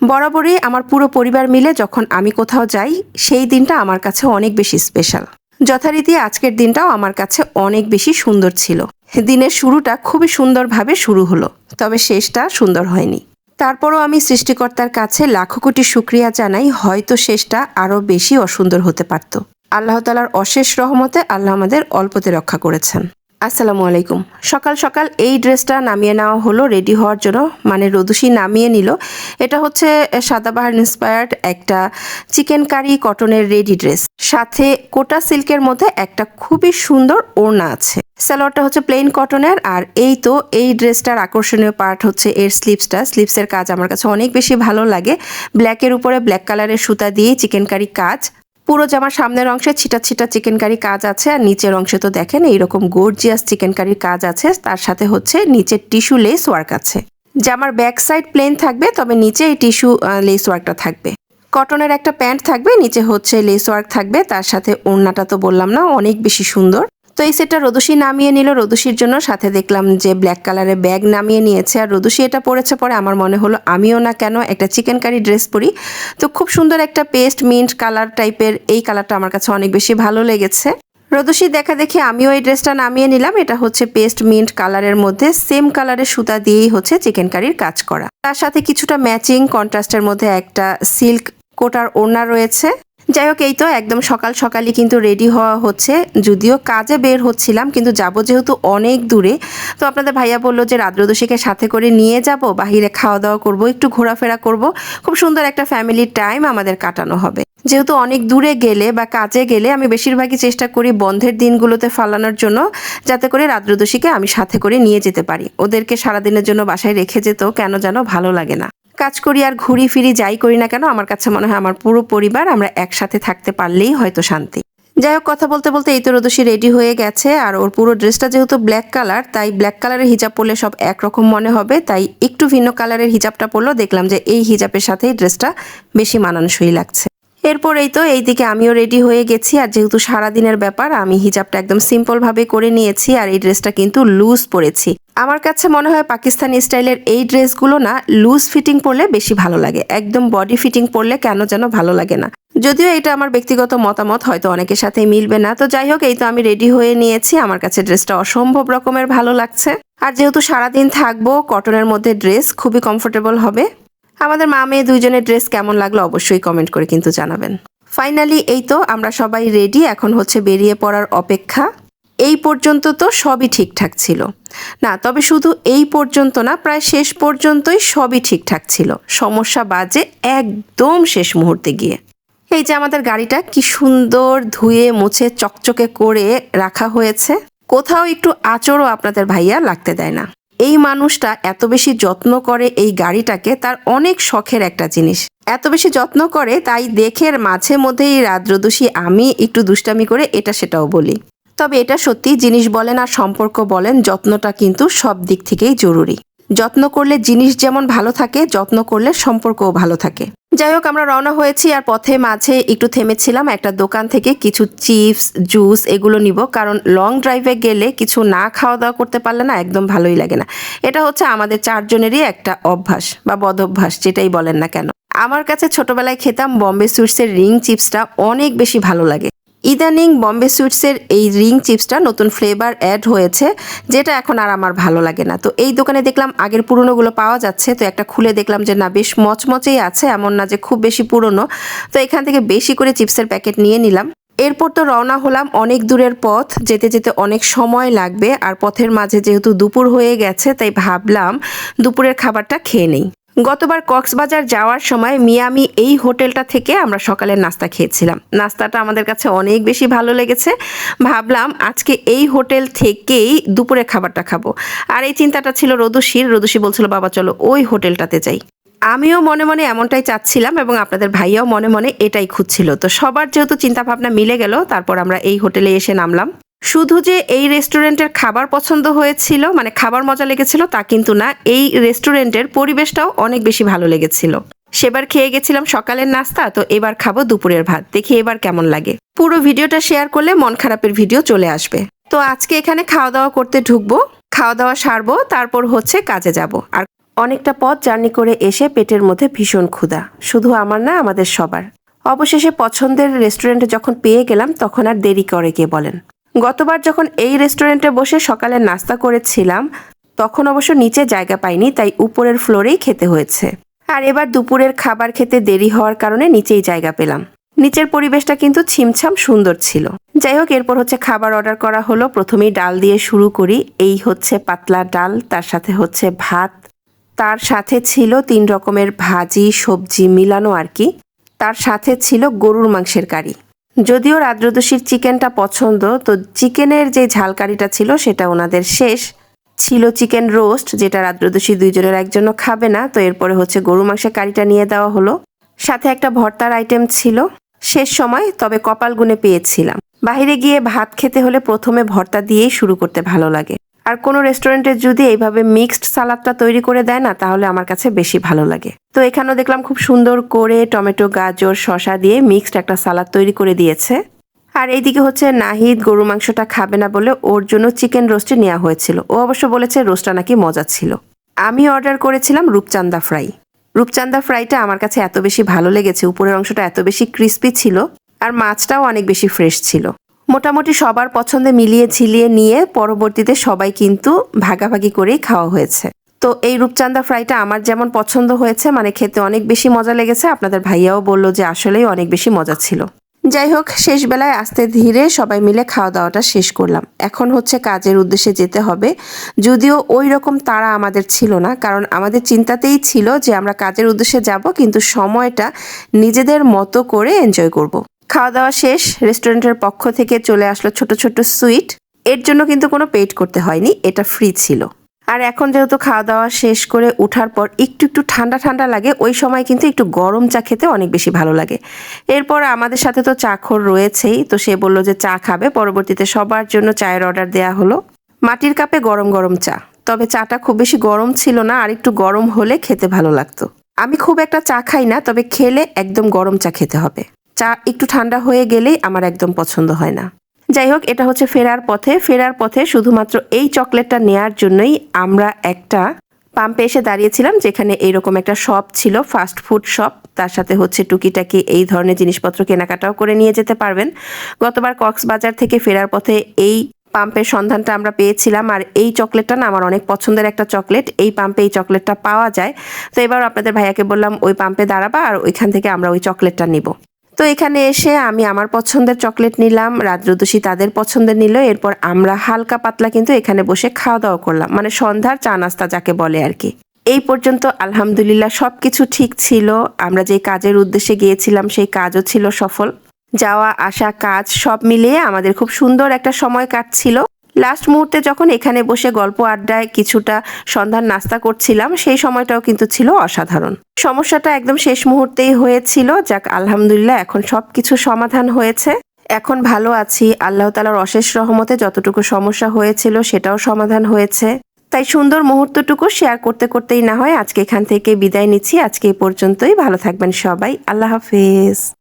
বরাবরই আমার পুরো পরিবার মিলে যখন আমি কোথাও যাই, সেই দিনটা আমার কাছে অনেক বেশি স্পেশাল যথারীতি আজকের দিনটাও আমার কাছে অনেক বেশি সুন্দর ছিল। দিনের শুরুটা খুবই সুন্দরভাবে শুরু হলো, তবে শেষটা সুন্দর হয়নি। তারপরও আমি সৃষ্টিকর্তার কাছে লাখো কোটি শুক্রিয়া জানাই, হয়তো শেষটা আরও বেশি অসুন্দর হতে পারত। আল্লাহ তালার অশেষ রহমতে আল্লাহ আমাদের অল্পতে রক্ষা করেছেন। আসসালামু আলাইকুম। সকাল সকাল এই ড্রেসটা নামিয়ে নেওয়া হলো রেডি হওয়ার জন্য। মানে রোদুসি নামিয়ে নিল। এটা হচ্ছে সাদাবাহার ইন্সপায়ার্ড একটা চিকেন কারি কটনের রেডি ড্রেস সাথে কোটা সিল্কের মধ্যে একটা খুবই সুন্দর ওড়না আছে। সালোয়ারটা হচ্ছে প্লেন কটনের আর এই তো, এই ড্রেসটার আকর্ষণীয় পার্ট হচ্ছে এর স্লিপসটা স্লিপসের কাজ আমার কাছে অনেক বেশি ভালো লাগে। ব্ল্যাকের উপরে ব্ল্যাক কালারের সুতা দিয়ে চিকেন কারি কাজ। পুরো জামার সামনের অংশে ছিটা ছিটা চিকেন কারি কাজ আছে, আর নিচের অংশে তো দেখেন এইরকম গোর্জিয়াস চিকেন কারির কাজ আছে, তার সাথে হচ্ছে নিচের টিস্যু লেস ওয়ার্ক আছে। জামার ব্যাক সাইড প্লেন থাকবে, তবে নিচে এই টিস্যু লেস ওয়ার্কটা থাকবে। কটনের একটা প্যান্ট থাকবে, নিচে হচ্ছে লেস ওয়ার্ক থাকবে, তার সাথে ওড়নাটা তো বললাম না, অনেক বেশি সুন্দর। তো এই সেটটা রদুষি নামিয়ে নিল। রদুষির জন্য সাথে দেখলাম যে ব্ল্যাক কালারের ব্যাগ নামিয়ে নিয়েছে। আর রদুষি এটা পরেছে পরে আমার মনে হলো, আমিও না কেন একটা চিকেন কারি ড্রেস পরি। তো খুব সুন্দর একটা পেস্ট মিন্ট কালার টাইপের এই কালারটা আমার কাছে অনেক বেশি ভালো লেগেছে। রদুষি দেখা দেখি আমিও এই ড্রেসটা নামিয়ে নিলাম। এটা হচ্ছে পেস্ট মিন্ট কালারের মধ্যে সেম কালারের সুতা দিয়েই হচ্ছে চিকেন কারির কাজ করা। তার সাথে কিছুটা ম্যাচিং কন্ট্রাস্টের মধ্যে একটা সিল্ক কোটার ওড়না রয়েছে। যাই হোক এই তো একদম সকাল সকালই কিন্তু রেডি হওয়া হচ্ছে। যদিও কাজে বের হচ্ছিলাম, কিন্তু যাব যেহেতু অনেক দূরে। তো আপনাদের ভাইয়া বলল যে রাদ্রদোষীকে সাথে করে নিয়ে যাব, বাহিরে খাওয়া দাওয়া করব, একটু ঘোরাফেরা করব। খুব সুন্দর একটা ফ্যামিলি টাইম আমাদের কাটানো হবে। যেহেতু অনেক দূরে গেলে বা কাজে গেলে আমি বেশিরভাগই চেষ্টা করি বন্ধের দিনগুলোতে ফালানোর জন্য, যাতে করে রাদ্রদোষীকে আমি সাথে করে নিয়ে যেতে পারি। ওদেরকে সারাদিনের জন্য বাসায় রেখে যেতেও কেন যেন ভালো লাগে না। কাজ করি আর ঘুরি ফিরি যাই করি না কেন, আমার কাছে মনে হয় আমার পুরো পরিবার আমরা একসাথে থাকতে পারলেই হয়তো শান্তি। যাই হোক, কথা বলতে বলতে এই তো রোদসী রেডি হয়ে গেছে আর ওর পুরো ড্রেসটা যেহেতু ব্ল্যাক কালার তাই ব্ল্যাক কালারের হিজাব পরলে সব একরকম মনে হবে, তাই একটু ভিন্ন কালারের হিজাবটা পরলেও দেখলাম যে এই হিজাবের সাথেই ড্রেসটা বেশি মানানসই লাগছে। এরপর এই তো এইদিকে আমিও রেডি হয়ে গেছি। আর যেহেতু সারাদিনের ব্যাপার, আমি হিজাবটা একদম সিম্পল ভাবে করে নিয়েছি আর এই ড্রেসটা কিন্তু লুজ পরেছি। আমার কাছে মনে হয় পাকিস্তানি স্টাইলের এই ড্রেসগুলো না লুজ ফিটিং পরলে বেশি ভালো লাগে। একদম বডি ফিটিং পরলে কেন যেন ভালো লাগে না। যদিও এটা আমার ব্যক্তিগত মতামত, হয়তো অনেকের সাথে মিলবে না। তো যাই হোক, এই তো আমি রেডি হয়ে নিয়েছি। আমার কাছে ড্রেসটা অসম্ভব রকমের ভালো লাগছে। আর যেহেতু সারাদিন থাকব কটনের মধ্যে ড্রেস খুবই কমফোর্টেবল হবে। আমাদের মা মেয়ে দুইজনের ড্রেস কেমন লাগল অবশ্যই কমেন্ট করে কিন্তু জানাবেন। ফাইনালি এই তো, আমরা সবাই রেডি এখন হচ্ছে বেরিয়ে পড়ার অপেক্ষা। এই পর্যন্ত তো সবই ঠিকঠাক ছিল। না, তবে শুধু এই পর্যন্ত না, প্রায় শেষ পর্যন্তই সবই ঠিকঠাক ছিল। সমস্যা বাজে একদম শেষ মুহূর্তে গিয়ে। এই যে আমাদের গাড়িটা, কি সুন্দর ধুয়ে মুছে চকচকে করে রাখা হয়েছে। কোথাও একটু আচরও আপনাদের ভাইয়া লাগতে দেয় না। এই মানুষটা এত বেশি যত্ন করে এই গাড়িটাকে তার অনেক শখের একটা জিনিস। এত বেশি যত্ন করে তাই দেখে মাঝে মধ্যেই রাদ্রদোষী আমি একটু দুষ্টামি করে এটা সেটাও বলি। তবে এটা সত্যি জিনিস বলেন আর সম্পর্ক বলেন, যত্নটা কিন্তু সব দিক থেকেই জরুরি। যত্ন করলে জিনিস যেমন ভালো থাকে, যত্ন করলে সম্পর্কও ভালো থাকে। যাই হোক, আমরা রওনা হয়েছি আর পথে মাঝে একটু থেমেছিলাম। একটা দোকান থেকে কিছু চিপস, জুস এগুলো নিব, কারণ লং ড্রাইভে গেলে কিছু না খাওয়া দাওয়া করতে পারলে না একদম ভালোই লাগে না। এটা হচ্ছে আমাদের চারজনেরই একটা অভ্যাস বা বদভ্যাস, যেটাই বলেন না কেন। আমার কাছে ছোটবেলায় খেতাম বম্বে সুইটসের রিং চিপসটা অনেক বেশি ভালো লাগে। ইদানিং বম্বে সুইটসের এই রিং চিপসটা নতুন ফ্লেভার অ্যাড হয়েছে, যেটা এখন আর আমার ভালো লাগে না। তো এই দোকানে দেখলাম আগের পুরনোগুলো পাওয়া যাচ্ছে, তো একটা খুলে দেখলাম যে না, বেশ মচমচেই আছে, এমন না যে খুব বেশি পুরনো। তো এখান থেকে বেশি করে চিপসের প্যাকেট নিয়ে নিলাম। এরপর তো রওনা হলাম অনেক দূরের পথ, যেতে যেতে অনেক সময় লাগবে, আর পথের মাঝে যেহেতু দুপুর হয়ে গেছে, তাই ভাবলাম দুপুরের খাবারটা খেয়ে নেই। গতবার কক্সবাজার যাওয়ার সময় মিয়ামি এই হোটেলটা থেকে আমরা সকালের নাস্তা খেয়েছিলাম। নাস্তাটা আমাদের কাছে অনেক বেশি ভালো লেগেছে। ভাবলাম আজকে এই হোটেল থেকেই দুপুরে খাবারটা খাব। আর এই চিন্তাটা ছিল রদুশির রদুশি বলছিল, বাবা, চলো ওই হোটেলটাতে যাই। আমিও মনে মনে এমনটাই চাচ্ছিলাম এবং আপনাদের ভাইয়াও মনে মনে এটাই খুঁজছিল। তো সবার যেহেতু চিন্তাভাবনা মিলে গেল, তারপর আমরা এই হোটেলে এসে নামলাম। শুধু যে এই রেস্টুরেন্টের খাবার পছন্দ হয়েছিল মানে খাবার মজা লেগেছিল তা কিন্তু না, এই রেস্টুরেন্টের পরিবেশটাও অনেক বেশি ভালো লেগেছিল। সেবার খেয়ে গেছিলাম সকালের নাস্তা, তো এবার খাব দুপুরের ভাত। দেখি এবার কেমন লাগে। পুরো ভিডিওটা শেয়ার করলে মন খারাপের ভিডিও চলে আসবে। তো আজকে এখানে খাওয়া দাওয়া করতে ঢুকবো খাওয়া দাওয়া সারবো, তারপর হচ্ছে কাজে যাব। আর অনেকটা পথ জার্নি করে এসে পেটের মধ্যে ভীষণ ক্ষুধা। শুধু আমার না, আমাদের সবার। অবশেষে পছন্দের রেস্টুরেন্টে যখন পেয়ে গেলাম, তখন আর দেরি করে কে বলেন। গতবার যখন এই রেস্টুরেন্টে বসে সকালে নাস্তা করেছিলাম, তখন অবশ্য নিচে জায়গা পাইনি, তাই উপরের ফ্লোরেই খেতে হয়েছে। আর এবার দুপুরের খাবার খেতে দেরি হওয়ার কারণে নিচেই জায়গা পেলাম। নিচের পরিবেশটা কিন্তু ছিমছাম সুন্দর ছিল। যাই হোক, এরপর হচ্ছে খাবার অর্ডার করা হলো। প্রথমেই ডাল দিয়ে শুরু করি। এই হচ্ছে পাতলা ডাল, তার সাথে হচ্ছে ভাত। তার সাথে ছিল তিন রকমের ভাজি, সবজি মিলানো আর কি। তার সাথে ছিল গরুর মাংসের কারি। যদিও রাদ্রদোষীর চিকেনটা পছন্দ, তো চিকেনের যে ঝালকারিটা ছিল সেটা ওনাদের শেষ। ছিল চিকেন রোস্ট, যেটা রাদ্রদোষী দুইজনের একজনও খাবে না, তো এরপরে হচ্ছে গরু মাংসের কারিটা নিয়ে দেওয়া হলো। সাথে একটা ভর্তার আইটেম ছিল। শেষ সময়, তবে কপাল গুনে পেয়েছিলাম। বাহিরে গিয়ে ভাত খেতে হলে প্রথমে ভর্তা দিয়েই শুরু করতে ভালো লাগে। আর কোনো রেস্টুরেন্টে যদি এইভাবে মিক্সড সালাদটা তৈরি করে দেয় না, তাহলে আমার কাছে বেশি ভালো লাগে। তো এখানেও দেখলাম খুব সুন্দর করে টমেটো, গাজর, শসা দিয়ে মিক্সড একটা সালাদ তৈরি করে দিয়েছে। আর এইদিকে হচ্ছে নাহিদ গরু মাংসটা খাবে না বলে ওর জন্য চিকেন রোস্টে নেওয়া হয়েছিল। ও অবশ্য বলেছে রোস্টটা নাকি মজা ছিল। আমি অর্ডার করেছিলাম রূপচান্দা ফ্রাই রূপচান্দা ফ্রাইটা আমার কাছে এত বেশি ভালো লেগেছে, উপরের অংশটা এত বেশি ক্রিস্পি ছিল, আর মাছটাও অনেক বেশি ফ্রেশ ছিল। মোটামুটি সবার পছন্দে মিলিয়ে ঝিলিয়ে নিয়ে পরবর্তীতে সবাই কিন্তু ভাগাভাগি করেই খাওয়া হয়েছে। তো এই রূপচান্দা ফ্রাইটা আমার যেমন পছন্দ হয়েছে মানে খেতে অনেক বেশি মজা লেগেছে, আপনাদের ভাইয়াও বলল যে আসলেই অনেক বেশি মজা ছিল। যাই হোক, শেষ বেলায় আস্তে ধীরে সবাই মিলে খাওয়া দাওয়াটা শেষ করলাম। এখন হচ্ছে কাজের উদ্দেশ্যে যেতে হবে। যদিও ওই রকম তারা আমাদের ছিল না, কারণ আমাদের চিন্তাতেই ছিল যে আমরা কাজের উদ্দেশ্যে যাব, কিন্তু সময়টা নিজেদের মতো করে এনজয় করব। খাওয়া দাওয়া শেষ, রেস্টুরেন্টের পক্ষ থেকে চলে আসলো ছোট ছোট সুইট। এর জন্য কিন্তু কোনো পেড করতে হয়নি, এটা ফ্রি ছিল। আর এখন যেহেতু খাওয়া দাওয়া শেষ করে উঠার পর একটু একটু ঠান্ডা ঠান্ডা লাগে, ওই সময় কিন্তু একটু গরম চা খেতে অনেক বেশি ভালো লাগে। এরপর আমাদের সাথে তো চাখর রয়েছেই, তো সে বলল যে চা খাবে। পরবর্তীতে সবার জন্য চায়ের অর্ডার দেয়া হলো। মাটির কাপে গরম গরম চা। তবে চাটা খুব বেশি গরম ছিল না, আর একটু গরম হলে খেতে ভালো লাগতো। আমি খুব একটা চা খাই না, তবে খেলে একদম গরম চা খেতে হবে। চা একটু ঠান্ডা হয়ে গেলেই আমার একদম পছন্দ হয় না। যাই হোক এটা হচ্ছে ফেরার পথে। ফেরার পথে শুধুমাত্র এই চকলেটটা নেয়ার জন্যই আমরা একটা পাম্পে এসে দাঁড়িয়েছিলাম, যেখানে এইরকম একটা শপ ছিল, ফাস্ট ফুড শপ। তার সাথে হচ্ছে টুকিটাকি এই ধরনের জিনিসপত্র কেনাকাটাও করে নিয়ে যেতে পারবেন। গতবার কক্সবাজার থেকে ফেরার পথে এই পাম্পের সন্ধানটা আমরা পেয়েছিলাম, আর এই চকলেটটা না আমার অনেক পছন্দের একটা চকলেট। এই পাম্পে এই চকলেটটা পাওয়া যায়। তো এবার আপনাদের ভাইয়াকে বললাম, ওই পাম্পে দাঁড়াবা আর ওইখান থেকে আমরা ওই চকলেটটা নিব। তো এখানে এসে আমি আমার পছন্দের চকলেট নিলাম রাদ্রদোষী তাদের পছন্দের নিল, এরপর আমরা হালকা পাতলা কিন্তু এখানে বসে খাওয়া দাওয়া করলাম মানে সন্ধ্যার চা নাস্তা যাকে বলে আর কি। এই পর্যন্ত আলহামদুলিল্লাহ সব কিছু ঠিক ছিল, আমরা যে কাজের উদ্দেশ্যে গিয়েছিলাম সেই কাজও ছিল সফল। যাওয়া, আসা, কাজ সব মিলিয়ে আমাদের খুব সুন্দর একটা সময় কাটছিল। লাস্ট মুহূর্তে যখন এখানে বসে গল্প আড্ডায় কিছুটা সন্ধ্যার নাস্তা করছিলাম, সেই সময়টাও কিন্তু ছিল অসাধারণ। সমস্যাটা একদম শেষ মুহূর্তেই হয়েছিল। যাক, আলহামদুলিল্লাহ এখন সব কিছু সমাধান হয়েছে। এখন ভালো আছি। আল্লাহ তালার অশেষ রহমতে যতটুকু সমস্যা হয়েছিল সেটাও সমাধান হয়েছে। তাই সুন্দর মুহূর্তটুকু শেয়ার করতে করতেই না হয়, আজকে এখান থেকে বিদায় নিচ্ছি। আজকে এই পর্যন্তই। ভালো থাকবেন সবাই। আল্লাহ হাফেজ।